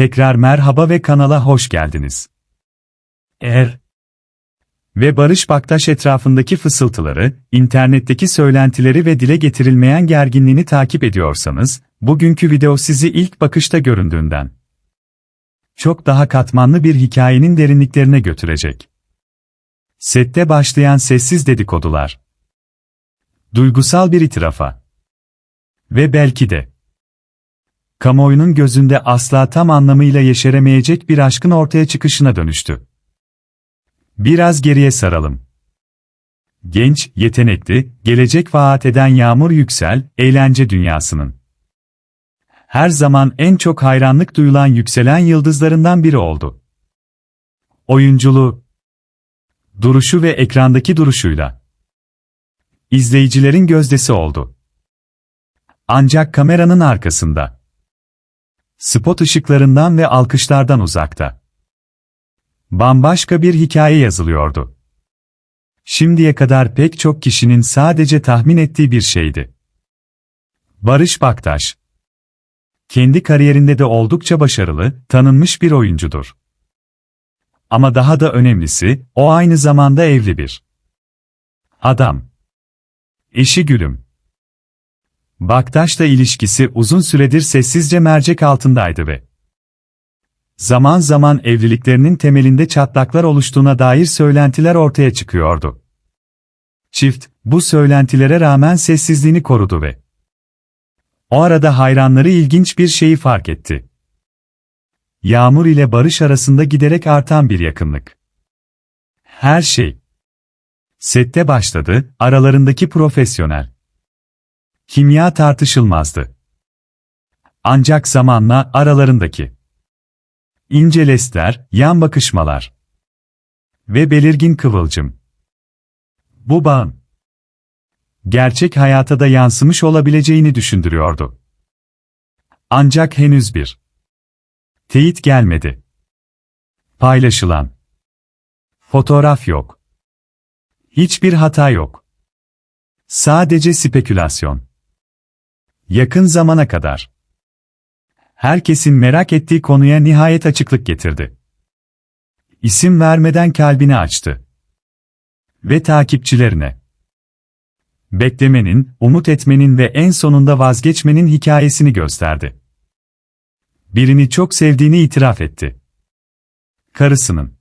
Tekrar merhaba ve kanala hoş geldiniz. Eğer ve Barış Baktaş etrafındaki fısıltıları, internetteki söylentileri ve dile getirilmeyen gerginliğini takip ediyorsanız, bugünkü video sizi ilk bakışta göründüğünden çok daha katmanlı bir hikayenin derinliklerine götürecek. Sette başlayan sessiz dedikodular. Duygusal bir itirafa. Ve belki de kamuoyunun gözünde asla tam anlamıyla yeşeremeyecek bir aşkın ortaya çıkışına dönüştü. Biraz geriye saralım. Genç, yetenekli, gelecek vaat eden Yağmur Yüksel, eğlence dünyasının her zaman en çok hayranlık duyulan yükselen yıldızlarından biri oldu. Oyunculuğu, duruşu ve ekrandaki duruşuyla izleyicilerin gözdesi oldu. Ancak kameranın arkasında, spot ışıklarından ve alkışlardan uzakta, bambaşka bir hikaye yazılıyordu. Şimdiye kadar pek çok kişinin sadece tahmin ettiği bir şeydi. Barış Baktaş kendi kariyerinde de oldukça başarılı, tanınmış bir oyuncudur. Ama daha da önemlisi, o aynı zamanda evli bir adam. Eşi Gülüm. Baktaş'la ilişkisi uzun süredir sessizce mercek altındaydı ve zaman zaman evliliklerinin temelinde çatlaklar oluştuğuna dair söylentiler ortaya çıkıyordu. Çift, bu söylentilere rağmen sessizliğini korudu ve o arada hayranları ilginç bir şeyi fark etti. Yağmur ile Barış arasında giderek artan bir yakınlık. Her şey sette başladı, aralarındaki profesyonel kimya tartışılmazdı. Ancak zamanla aralarındaki ince lesler, yan bakışmalar ve belirgin kıvılcım bu bağın gerçek hayata da yansımış olabileceğini düşündürüyordu. Ancak henüz bir teyit gelmedi. Paylaşılan fotoğraf yok. Hiçbir hata yok. Sadece spekülasyon. Yakın zamana kadar herkesin merak ettiği konuya nihayet açıklık getirdi. İsim vermeden kalbini açtı. Ve takipçilerine beklemenin, umut etmenin ve en sonunda vazgeçmenin hikayesini gösterdi. Birini çok sevdiğini itiraf etti. Karısının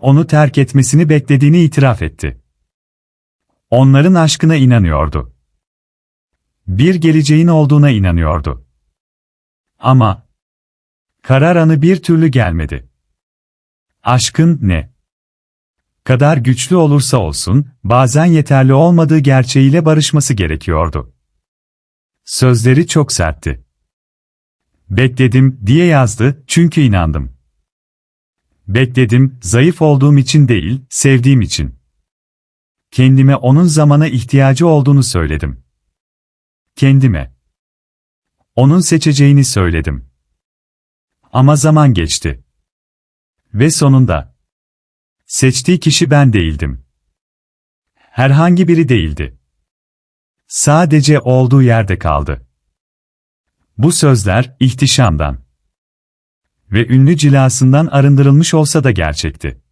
onu terk etmesini beklediğini itiraf etti. Onların aşkına inanıyordu. Bir geleceğin olduğuna inanıyordu. Ama karar anı bir türlü gelmedi. Aşkın ne? kadar güçlü olursa olsun, bazen yeterli olmadığı gerçeğiyle barışması gerekiyordu. Sözleri çok sertti. Bekledim diye yazdı çünkü inandım. Bekledim, zayıf olduğum için değil, sevdiğim için. Kendime onun zamana ihtiyacı olduğunu söyledim. Kendime. Onun seçeceğini söyledim. Ama zaman geçti. Ve sonunda Seçtiği kişi ben değildim. Herhangi biri değildi. Sadece olduğu yerde kaldı. Bu sözler ihtişamdan ve ünlü cilasından arındırılmış olsa da gerçekti.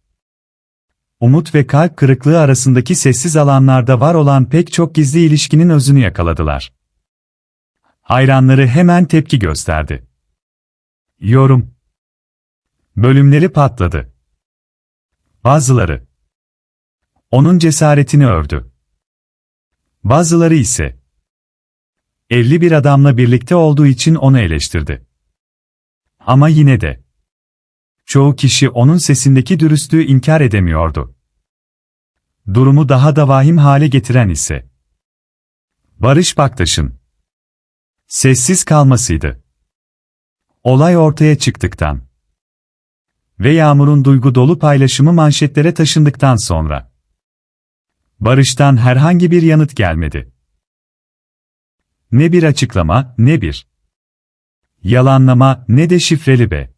Umut ve kalp kırıklığı arasındaki sessiz alanlarda var olan pek çok gizli ilişkinin özünü yakaladılar. Hayranları hemen tepki gösterdi. Yorum Bölümleri patladı. Bazıları onun cesaretini övdü. Bazıları ise evli bir adamla birlikte olduğu için onu eleştirdi. Ama yine de çoğu kişi onun sesindeki dürüstlüğü inkar edemiyordu. Durumu daha da vahim hale getiren ise Barış Baktaş'ın sessiz kalmasıydı. Olay ortaya çıktıktan ve Yağmur'un duygu dolu paylaşımı manşetlere taşındıktan sonra. Barış'tan herhangi bir yanıt gelmedi. Ne bir açıklama, ne bir yalanlama, ne de şifreli be.